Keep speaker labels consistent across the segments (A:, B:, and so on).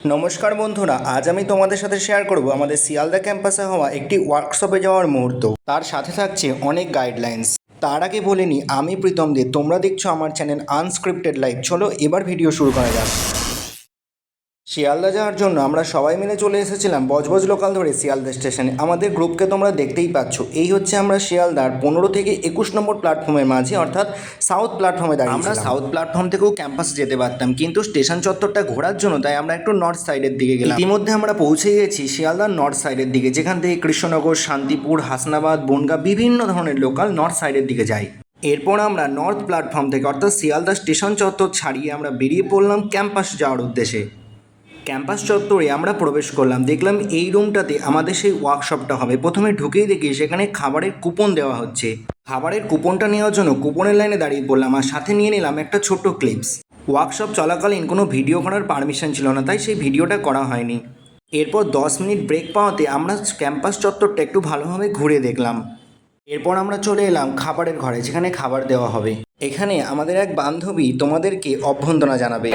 A: নমস্কার বন্ধুরা, আজ আমি তোমাদের সাথে শেয়ার করব আমাদের শিয়ালদা ক্যাম্পাসে হওয়া একটি ওয়ার্কশপে যাওয়ার মুহূর্ত। তার সাথে থাকছে অনেক গাইডলাইন্স তার আগে বলে নি, আমি প্রীতম দে, তোমরা দেখছ আমার চ্যানেল আনস্ক্রিপ্টেড লাইভ চলো এবার ভিডিও শুরু করা যাক। শিয়ালদা যাওয়ার জন্য আমরা সবাই মিলে চলে এসেছিলাম বজবজ লোকাল ধরে শিয়ালদা স্টেশনে আমাদের গ্রুপকে তোমরা দেখতেই পাচ্ছ। এই হচ্ছে আমরা শিয়ালদার পনেরো থেকে একুশ নম্বর প্ল্যাটফর্মের মাঝে অর্থাৎ সাউথ প্ল্যাটফর্মে দাঁড়িয়ে আমরা সাউথ প্ল্যাটফর্ম থেকেও ক্যাম্পাসে যেতে পারতাম কিন্তু স্টেশন চত্বরটা ঘোরার জন্য তাই আমরা একটু নর্থ সাইডের দিকে গেলাম। ইতিমধ্যে আমরা পৌঁছে গেছি শিয়ালদার নর্থ সাইডের দিকে যেখান থেকে কৃষ্ণনগর শান্তিপুর হাসনাবাদ বনগা বিভিন্ন ধরনের লোকাল নর্থ সাইডের দিকে যাই। এরপর আমরা নর্থ প্ল্যাটফর্ম থেকে অর্থাৎ শিয়ালদা স্টেশন চত্বর ছাড়িয়ে আমরা বেরিয়ে পড়লাম ক্যাম্পাস যাওয়ার উদ্দেশ্যে। ক্যাম্পাস চত্বরে আমরা প্রবেশ করলাম। দেখলাম এই রুমটাতে আমাদের সেই ওয়ার্কশপটা হবে। প্রথমে ঢুকেই দেখি সেখানে খাবারের কুপন দেওয়া হচ্ছে। খাবারের কুপনটা নেওয়ার জন্য কুপনের লাইনে দাঁড়িয়ে পড়লাম আর সাথে নিয়ে নিলাম একটা ছোট্ট ক্লিপস। ওয়ার্কশপ চলাকালীন কোনো ভিডিও করার পারমিশন ছিল না, তাই সেই ভিডিওটা করা হয়নি। এরপর দশ মিনিট ব্রেক পাওয়াতে আমরা ক্যাম্পাস চত্বরটা একটু ভালোভাবে ঘুরে দেখলাম। এরপর আমরা চলে এলাম খাবারের ঘরে, যেখানে খাবার দেওয়া হবে। এখানে আমাদের এক বান্ধবী তোমাদেরকে অভ্যন্তনা জানাবে।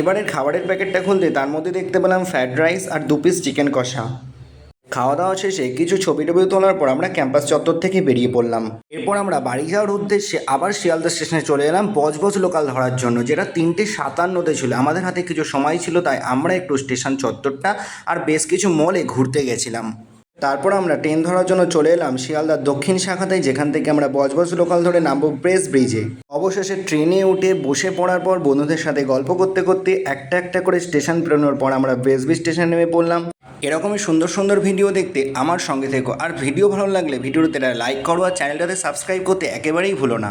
A: এবারের খাবারের প্যাকেটটা খুলতে তার মধ্যে দেখতে পেলাম ফ্রায়েড রাইস আর দু পিস চিকেন কষা। খাওয়া দাওয়া শেষে কিছু ছবি টবি তোলার পর আমরা ক্যাম্পাস চত্বর থেকে বেরিয়ে পড়লাম। এরপর আমরা বাড়ি যাওয়ার উদ্দেশ্যে আবার শিয়ালদা স্টেশনে চলে এলাম বজবজ লোকাল ধরার জন্য, যেটা তিনটে সাতান্নতে ছিল। আমাদের হাতে কিছু সময় ছিল, তাই আমরা একটু স্টেশন চত্বরটা আর বেশ কিছু মলে ঘুরতে গেছিলাম। তারপর আমরা ট্রেন ধরার জন্য চলে এলাম শিয়ালদার দক্ষিণ শাখাতে, যেখান থেকে আমরা বজবজ লোকাল ধরে নামবো প্রেস ব্রিজে। অবশেষে ট্রেনে উঠে বসে পড়ার পর বন্ধুদের সাথে গল্প করতে করতে একটা একটা করে স্টেশন পেরোনোর পর আমরা বেসবি স্টেশন নেমে পড়লাম। এরকমই সুন্দর সুন্দর ভিডিও দেখতে আমার সঙ্গে থেকো। আর ভিডিও ভালো লাগলে ভিডিওতে লাইক করো আর চ্যানেলটাতে সাবস্ক্রাইব করতে একেবারেই ভুলো না।